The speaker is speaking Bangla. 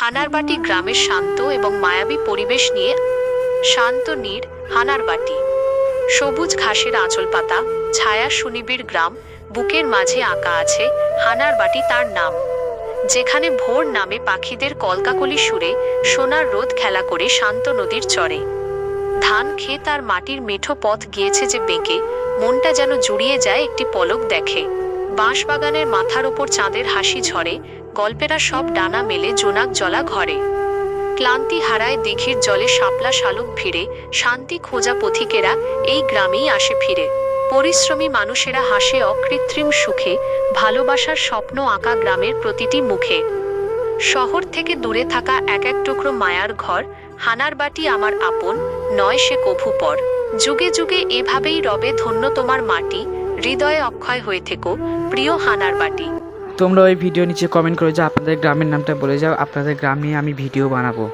হানারবাটি গ্রামের শান্ত এবং মায়াবী পরিবেশ নিয়ে শান্ত, নীর হানারবাটি। সবুজ ঘাসের আঁচল পাতা, ছায়া সুনিবিড় গ্রাম, বুকের মাঝে আঁকা আছে হানারবাটি তার নাম। যেখানে ভোর নামে পাখিদের কলকাকলি সুরে সোনার রোদ খেলা করে শান্ত নদীর চরে। ধান ক্ষেত আর মাটির মেঠো পথ গিয়েছে যে বেঁকে, মনটা যেন জুড়িয়ে যায় একটি পলক দেখে। বাঁশবাগানের মাথার ওপর চাঁদের হাসি ঝরে, গল্পেরা সব ডানা মেলে জোনাক জলা ঘরে। ক্লান্তি হারায় দিঘির জলে শাপলা শালুক ভিড়ে, শান্তি খোঁজা পথিকেরা এই গ্রামেই আসে ফিরে। পরিশ্রমী মানুষেরা হাসে অকৃত্রিম সুখে, ভালোবাসার স্বপ্ন আঁকা গ্রামের প্রতিটি মুখে। শহর থেকে দূরে থাকা এক এক টুকরো মায়ার ঘর হানারবাটি আমার আপন, নয় সে কভু পর। যুগে যুগে এভাবেই রবে ধন্য তোমার মাটি হৃদয়ে অক্ষয় হয়ে থেকো, প্রিয় হানার বাটি। তোমরা ওই ভিডিও নিচে কমেন্ট করে যাও আপনাদের গ্রামের নামটা বলে যাও, আপনাদের গ্রাম নিয়ে আমি ভিডিও বানাবো।